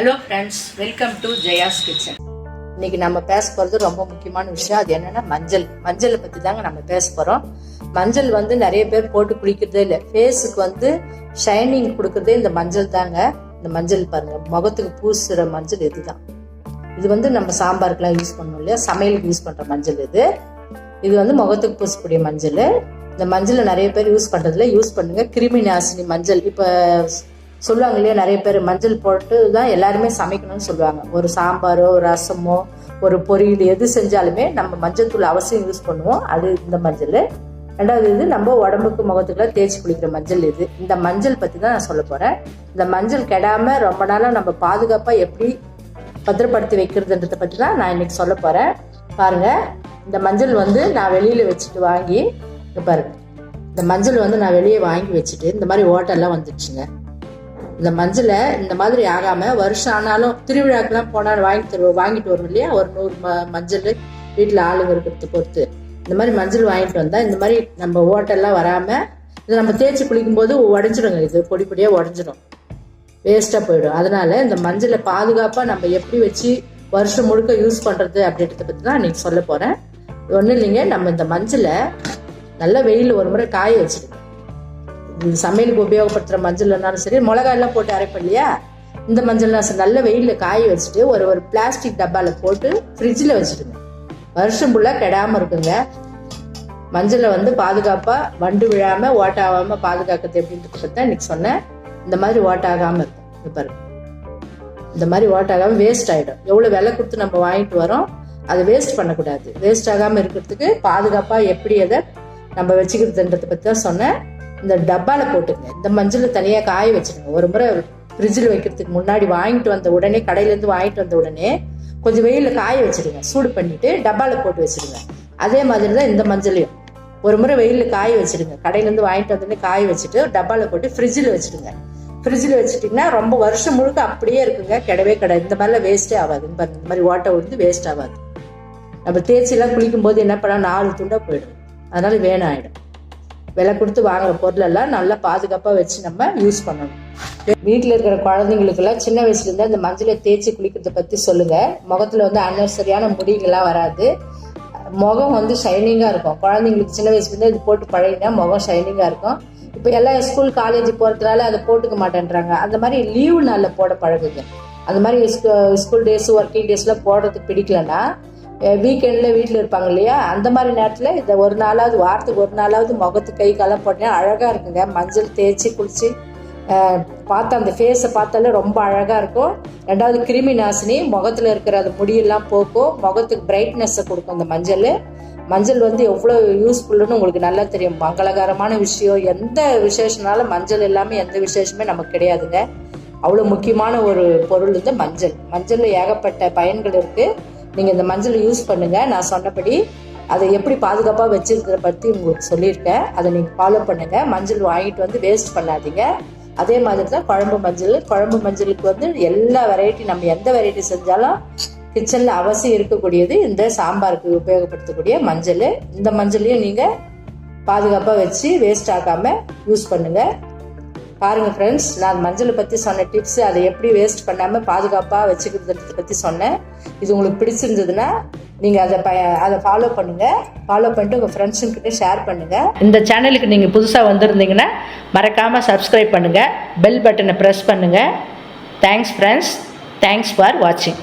Hello friends welcome to Jaya's kitchen இன்னைக்கு நம்ம பேச போகிறது ரொம்ப முக்கியமான விஷயம். அது என்னன்னா மஞ்சள். மஞ்சளை பற்றி தாங்க நம்ம பேச போகிறோம் மஞ்சள் வந்து நிறைய பேர் போட்டு குளிக்கிறதே இல்லை. ஃபேஸுக்கு வந்து ஷைனிங் கொடுக்குறதே இந்த மஞ்சள் தாங்க. இந்த மஞ்சள் பாருங்க முகத்துக்கு பூசுற மஞ்சள் இதுதான். இது வந்து நம்ம சாம்பாருக்குலாம் யூஸ் பண்ணோம் இல்லையா? சமையலுக்கு யூஸ் பண்ணுற மஞ்சள் இது. இது வந்து முகத்துக்கு பூசக்கூடிய மஞ்சள். இந்த மஞ்சளை நிறைய பேர் யூஸ் பண்ணுறதுல யூஸ் பண்ணுங்க. கிருமி நாசினி மஞ்சள். இப்போ சொல்லுவாங்க இல்லையா நிறைய பேர் மஞ்சள் போட்டு தான் எல்லாருமே சமைக்கணும்னு சொல்லுவாங்க. ஒரு சாம்பாரோ ரசமோ ஒரு பொரியல் எது செஞ்சாலுமே நம்ம மஞ்சள் தூள் அவசியம் யூஸ் பண்ணுவோம். அது இந்த மஞ்சள். ரெண்டாவது இது நம்ம உடம்புக்கு முகத்துக்குலாம் தேய்ச்சி குளிக்கிற மஞ்சள் இது. இந்த மஞ்சள் பற்றி தான் நான் சொல்ல போகிறேன் இந்த மஞ்சள் கெடாம ரொம்ப நாளாக நம்ம பாதுகாப்பாக எப்படி பத்திரப்படுத்தி வைக்கிறதுன்றத பற்றி தான் நான் இன்னைக்கு சொல்ல போகிறேன் பாருங்கள் இந்த மஞ்சள் வந்து நான் வெளியில் வச்சுட்டு வாங்கி பாருங்க. இந்த மஞ்சள் வந்து நான் வெளியே வாங்கி வச்சுட்டு இந்த மாதிரி ஓட்டெல்லாம் வந்துடுச்சுங்க இந்த மஞ்சளை இந்த மாதிரி ஆகாம வருஷம் ஆனாலும் திருவிழாக்கெல்லாம் போனால் வாங்கி தருவோம் வாங்கிட்டு வரும் இல்லையா? ஒரு நூறு ம மஞ்சள் வீட்டில் ஆளுங்க இருக்கிறது பொறுத்து. இந்த மாதிரி மஞ்சள் வாங்கிட்டு வந்தா இந்த மாதிரி நம்ம ஓட்டெல்லாம் வராம இதை நம்ம தேய்ச்சி குளிக்கும் போது உடஞ்சிடுங்க. இது பொடி பொடியாக உடஞ்சிடும். வேஸ்ட்டாக போயிடும். அதனால இந்த மஞ்சளை பாதுகாப்பாக நம்ம எப்படி வச்சு வருஷம் முழுக்க யூஸ் பண்ணுறது அப்படின்றத பற்றி தான் இன்னைக்கு சொல்ல போகிறேன் ஒன்றும் இல்லைங்க. நம்ம இந்த மஞ்சளை நல்லா வெயில் ஒரு முறை காய வச்சிடுங்க சமையலுக்கு உபயோகப்படுத்துகிற மஞ்சள்னாலும் சரி மிளகாயெல்லாம் போட்டு அரைப்போம் இல்லையா இந்த மஞ்சள்லாம் சரி நல்ல வெயிலில் காய வச்சுட்டு ஒரு ஒரு பிளாஸ்டிக் டப்பாவில் போட்டு ஃப்ரிட்ஜில் வச்சுடுங்க. வருஷம் ஃபுல்லாக கெடாமல் இருக்குங்க. மஞ்சளை வந்து பாதுகாப்பாக வண்டு விழாமல் ஓட்டாகாமல் பாதுகாக்கிறது எப்படின்றது பற்றி தான் இன்னைக்கு சொன்னேன். இந்த மாதிரி ஓட்டாகாமல் இருக்கும். இது பாருங்க. இந்த மாதிரி ஓட்டாகாமல் வேஸ்ட் ஆகிடும் எவ்வளோ விலை கொடுத்து நம்ம வாங்கிட்டு வரோம் அதை வேஸ்ட் பண்ணக்கூடாது. வேஸ்ட் ஆகாமல் இருக்கிறதுக்கு பாதுகாப்பாக எப்படி அதை நம்ம வச்சுக்கிறதுன்றதை பற்றி தான் சொன்னேன். இந்த டப்பாவில் போட்டுங்க இந்த மஞ்சள் தனியாக காய வச்சிடுங்க ஒரு முறை ஃப்ரிட்ஜில் வைக்கிறதுக்கு முன்னாடி வாங்கிட்டு வந்த உடனே கடையிலேருந்து வாங்கிட்டு வந்த உடனே கொஞ்சம் வெயிலில் காய வச்சிடுங்க சூடு பண்ணிட்டு டப்பாவில் போட்டு வச்சிடுங்க அதே மாதிரி தான் இந்த மஞ்சளையும். ஒரு முறை வெயிலில் காய வச்சிடுங்க கடையிலேருந்து வாங்கிட்டு வந்தோடனே காய வச்சுட்டு டப்பாவில் போட்டு ஃப்ரிட்ஜில் வச்சுடுங்க ஃப்ரிட்ஜில் வச்சுட்டிங்கன்னா ரொம்ப வருஷம் முழுக்க அப்படியே இருக்குங்க. கிடவே கிடையாது இந்த மாதிரிலாம் வேஸ்ட்டே ஆகாது. இந்த பாருங்க, இந்த மாதிரி ஓட்டை விழுந்து வேஸ்ட் ஆகாது. நம்ம தேய்ச்சிலாம் குளிக்கும் போது என்ன பண்ணால் நாலு துண்டாக போயிடும். அதனால வேணாம் ஆகிடும் விலை கொடுத்து வாங்குற பொருளெல்லாம் நல்லா பாதுகாப்பாக வச்சு நம்ம யூஸ் பண்ணணும். வீட்டில் இருக்கிற குழந்தைங்களுக்கெல்லாம் சின்ன வயசுலேருந்து அந்த மஞ்சளை தேய்ச்சி குளிக்கிறத பற்றி சொல்லுங்கள் முகத்தில் வந்து அன்னசரியான முடிகள்லாம் வராது. முகம் வந்து ஷைனிங்காக இருக்கும். குழந்தைங்களுக்கு சின்ன வயசுலேருந்து இது போட்டு பழகினா முகம் ஷைனிங்காக இருக்கும். இப்போ எல்லாம் ஸ்கூல் காலேஜ் போகிறதுனால அதை போட்டுக்க மாட்டேன்றாங்க. அந்த மாதிரி லீவு நாளில் போட பழகுங்க. அந்த மாதிரி ஸ்கூல் டேஸ் ஒர்க்கிங் டேஸ்லாம் போடுறதுக்கு பிடிக்கலன்னா வீக்கெண்டில் வீட்டில் இருப்பாங்க இல்லையா அந்த மாதிரி நேரத்தில் இதை ஒரு நாளாவது வாரத்துக்கு ஒரு நாளாவது முகத்து கை காலம் போட்டீங்கன்னா அழகாக இருக்குங்க. மஞ்சள் தேய்ச்சி குளிச்சு பார்த்து பார்த்தா அந்த ஃபேஸை பார்த்தாலே ரொம்ப அழகாக இருக்கும். ரெண்டாவது கிருமி நாசினி முகத்தில் இருக்கிற அந்த முடியெல்லாம் போக்கும். முகத்துக்கு பிரைட்னஸை கொடுக்கும் அந்த மஞ்சள். மஞ்சள் வந்து எவ்வளோ யூஸ்ஃபுல்லுன்னு உங்களுக்கு நல்லா தெரியும். மங்களகரமான விஷயம். எந்த விசேஷனாலும் மஞ்சள் இல்லாமல் எந்த விசேஷமே நமக்கு கிடையாதுங்க. அவ்வளோ முக்கியமான ஒரு பொருள் வந்து மஞ்சள். மஞ்சளில் ஏகப்பட்ட பயன்கள் இருக்குது நீங்கள் இந்த மஞ்சளை யூஸ் பண்ணுங்கள் நான் சொன்னபடி அதை எப்படி பாதுகாப்பாக வச்சிருக்கிற பற்றி உங்களுக்கு சொல்லியிருக்கேன். அதை நீங்கள் ஃபாலோ பண்ணுங்கள் மஞ்சள் வாங்கிட்டு வந்து வேஸ்ட் பண்ணாதீங்க. அதே மாதிரி தான் குழம்பு மஞ்சள். குழம்பு மஞ்சளுக்கு வந்து எல்லா வெரைட்டி நம்ம எந்த வெரைட்டி செஞ்சாலும் கிச்சனில் அவசியம் இருக்கக்கூடியது இந்த சாம்பாருக்கு உபயோகப்படுத்தக்கூடிய மஞ்சள். இந்த மஞ்சளையும் நீங்கள் பாதுகாப்பாக வச்சு வேஸ்ட் ஆக்காமல் யூஸ் பண்ணுங்கள் பாருங்கள் ஃப்ரெண்ட்ஸ் நான் மஞ்சளை பற்றி சொன்ன டிப்ஸ் அதை எப்படி வேஸ்ட் பண்ணாமல் பாதுகாப்பாக வச்சுக்கிறத பற்றி சொன்னேன். இது உங்களுக்கு பிடிச்சிருந்ததுன்னா நீங்கள் அதை ப அதை ஃபாலோ பண்ணுங்கள் ஃபாலோ பண்ணிட்டு உங்கள் ஃப்ரெண்ட்ஸுங்கிட்ட ஷேர் பண்ணுங்கள் இந்த சேனலுக்கு நீங்கள் புதுசாக வந்திருந்தீங்கன்னா மறக்காமல் சப்ஸ்கிரைப் பண்ணுங்கள் பெல் பட்டனை ப்ரெஸ் பண்ணுங்கள் தேங்க்ஸ் ஃப்ரெண்ட்ஸ் தேங்க்ஸ் ஃபார் வாட்சிங்